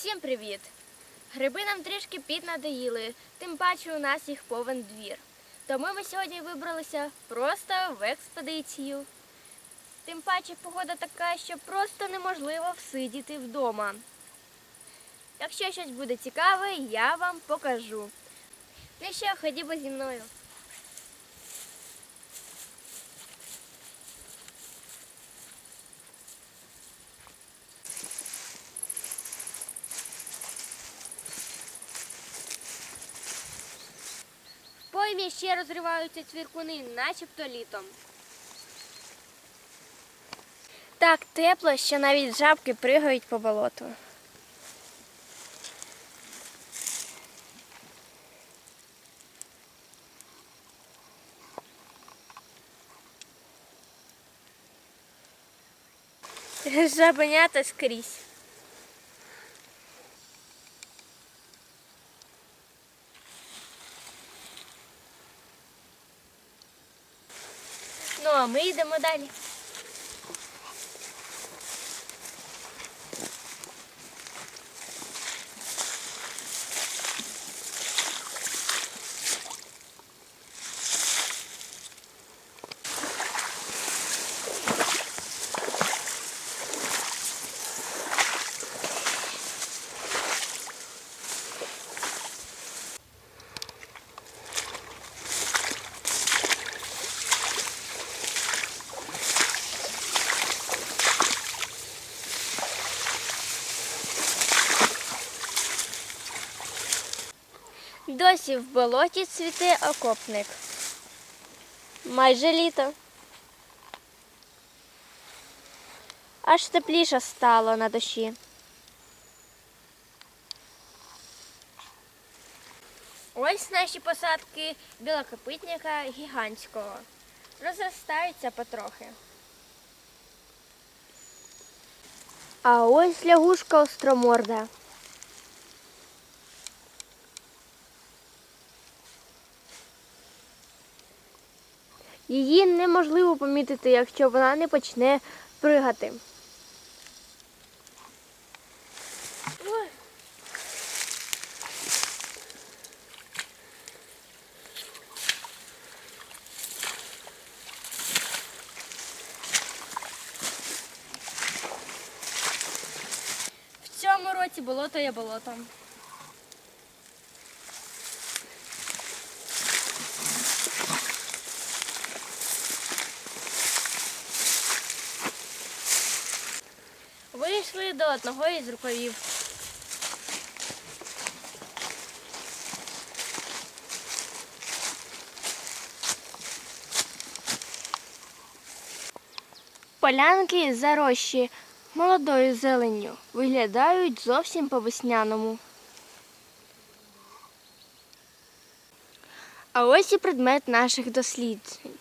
Всім привіт! Гриби нам трішки піднадоїли, тим паче у нас їх повен двір. Тому ми сьогодні вибралися просто в експедицію. Тим паче погода така, що просто неможливо всидіти вдома. Якщо щось буде цікаве, я вам покажу. Ну що, ходімо зі мною. В ще розриваються цвіркуни, начебто літом. Так тепло, що навіть жабки пригають по болоту. Жабенята скрізь. Ну, а ми йдемо далі. Досі в болоті цвіте окопник. Майже літо. Аж тепліше стало на душі. Ось наші посадки білокопитника гігантського. Розростаються потрохи. А ось лягушка остроморда. Її неможливо помітити, якщо вона не почне пригати. В цьому році болото є болотом. До одного із рукавів. Полянки зарощі молодою зеленню виглядають зовсім по-весняному. А ось і предмет наших досліджень.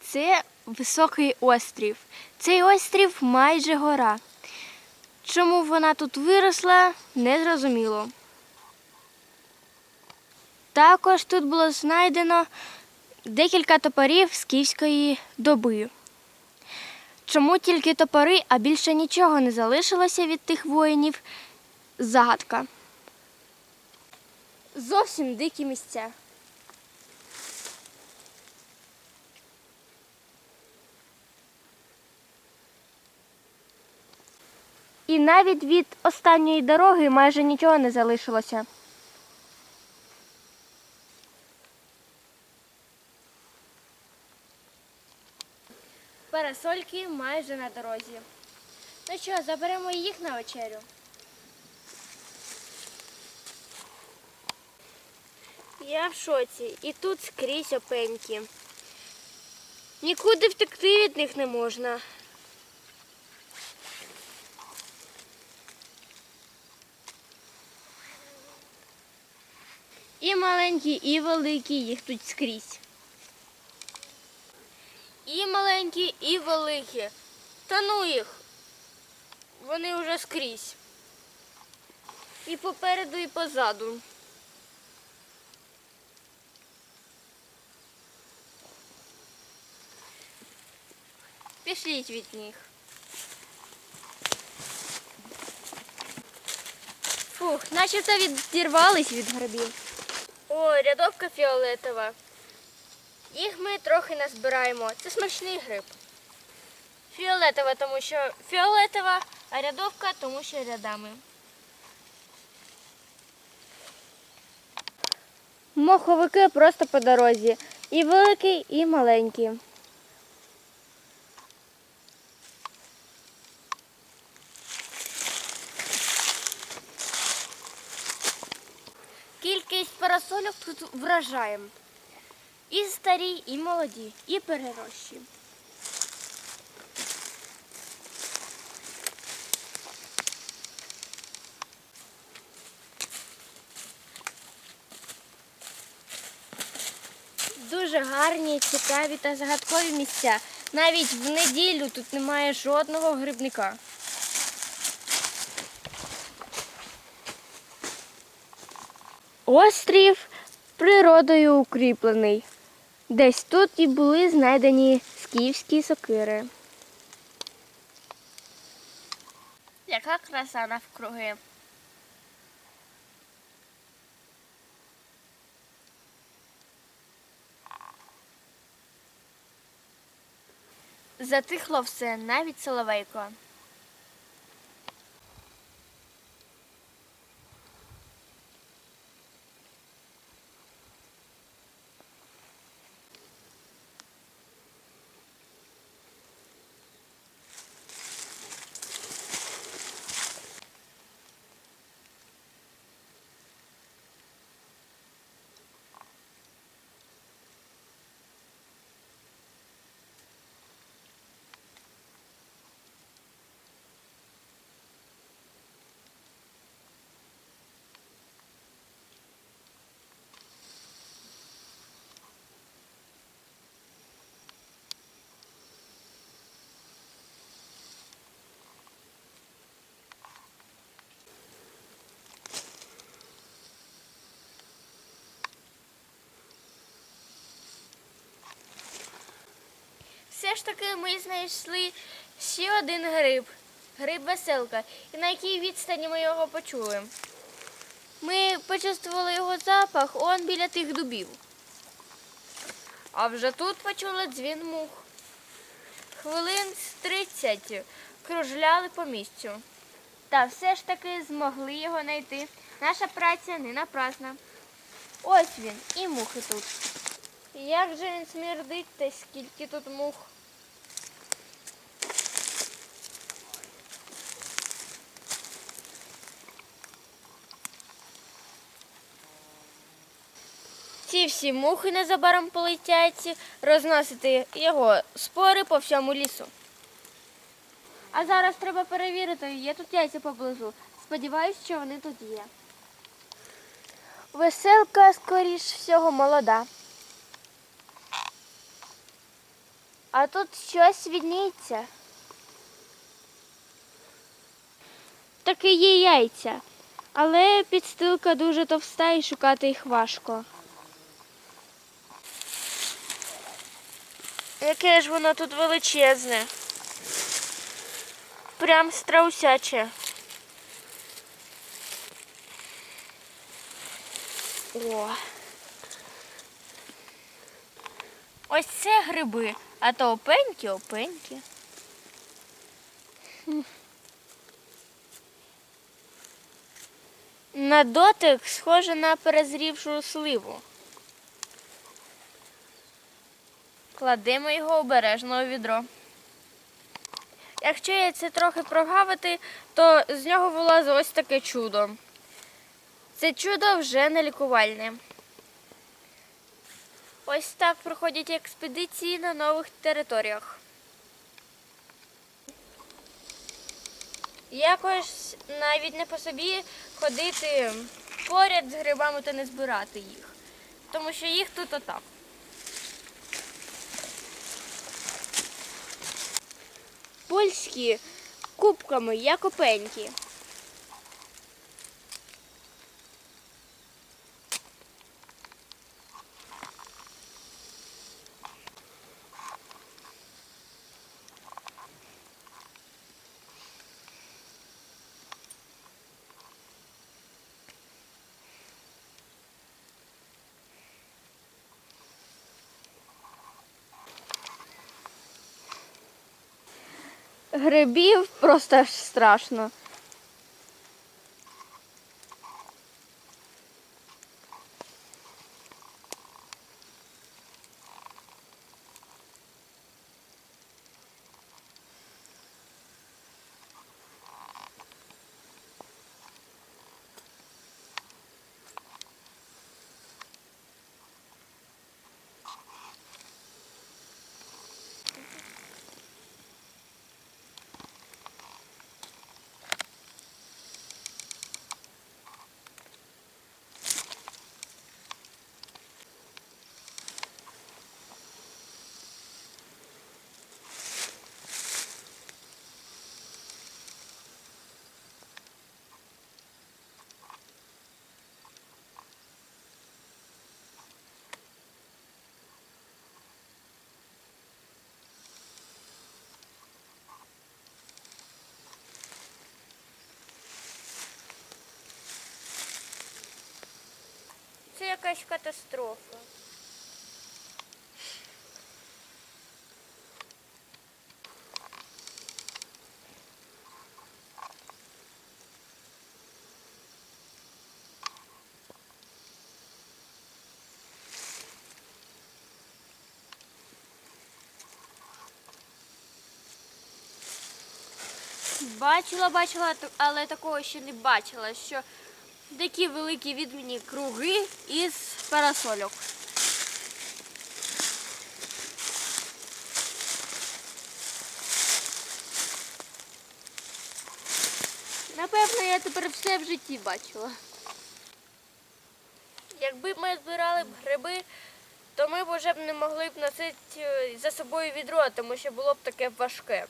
Це високий острів. Цей острів майже гора. Чому вона тут виросла, незрозуміло. Також тут було знайдено декілька топорів скіфської доби. Чому тільки топори, а більше нічого не залишилося від тих воїнів? Загадка. Зовсім дикі місця. І навіть від останньої дороги майже нічого не залишилося. Парасольки майже на дорозі. Ну що, заберемо їх на вечерю. Я в шоці. І тут скрізь опеньки. Нікуди втекти від них не можна. І маленькі, і великі, їх тут скрізь. І маленькі, і великі. Та ну їх. Вони вже скрізь. І попереду, і позаду. Пішліть від них. Фух, начебто відірвались від грибів. О, рядовка фіолетова. Їх ми трохи назбираємо. Це смачний гриб. Фіолетова, тому що фіолетова, а рядовка, тому що рядами. Моховики просто по дорозі. І великі, і маленькі. Кількість парасольок вражає. І старі, і молоді, і перерощі. Дуже гарні, цікаві та загадкові місця. Навіть в неділю тут немає жодного грибника. Острів природою укріплений. Десь тут і були знайдені скіфські сокири. Яка краса навкруги. Затихло все, навіть соловейко. Все ж таки ми знайшли ще один гриб. Гриб веселка. І на якій відстані ми його почули. Ми почувствували його запах он біля тих дубів. А вже тут почули дзвін мух. Хвилин з 30 кружляли по місцю. Та все ж таки змогли його знайти. Наша праця не напрасна. Ось він, і мухи тут. Як же він смердить та скільки тут мух. Ці всі мухи незабаром полетять розносити його спори по всьому лісу. А зараз треба перевірити, є тут яйця поблизу. Сподіваюсь, що вони тут є. Веселка, скоріш всього, молода. А тут щось відніється. Таки є яйця, але підстилка дуже товста і шукати їх важко. Яке ж воно тут величезне. Прям страусяче. О. Ось це гриби, а то опеньки, опеньки. На дотик схоже на перезрівшу сливу. Кладемо його обережно у відро. Якщо яйце трохи прогавити, то з нього вилазить ось таке чудо. Це чудо вже не лікувальне. Ось так проходять експедиції на нових територіях. Якось навіть не по собі ходити поряд з грибами та не збирати їх, тому що їх тут отак. Польські кубками, як опеньки. Грибів просто страшно. Це якась катастрофа. Бачила, бачила, але такого ще не бачила, що такі великі відмінні круги із парасольок. Напевно, я тепер все в житті бачила. Якби ми збирали б гриби, то ми б вже б не могли б носити е, за собою відро, тому що було б таке важке.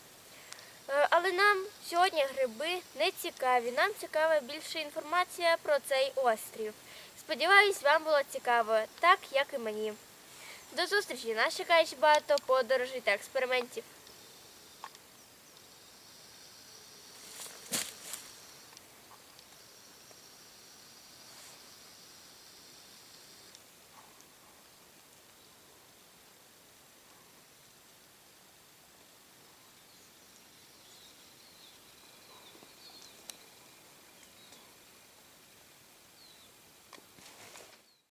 Е, Але нам сьогодні гриби не цікаві. Нам цікава більше інформація про цей острів. Сподіваюсь, вам було цікаво, так як і мені. До зустрічі! Нас чекає багато подорожей та експериментів.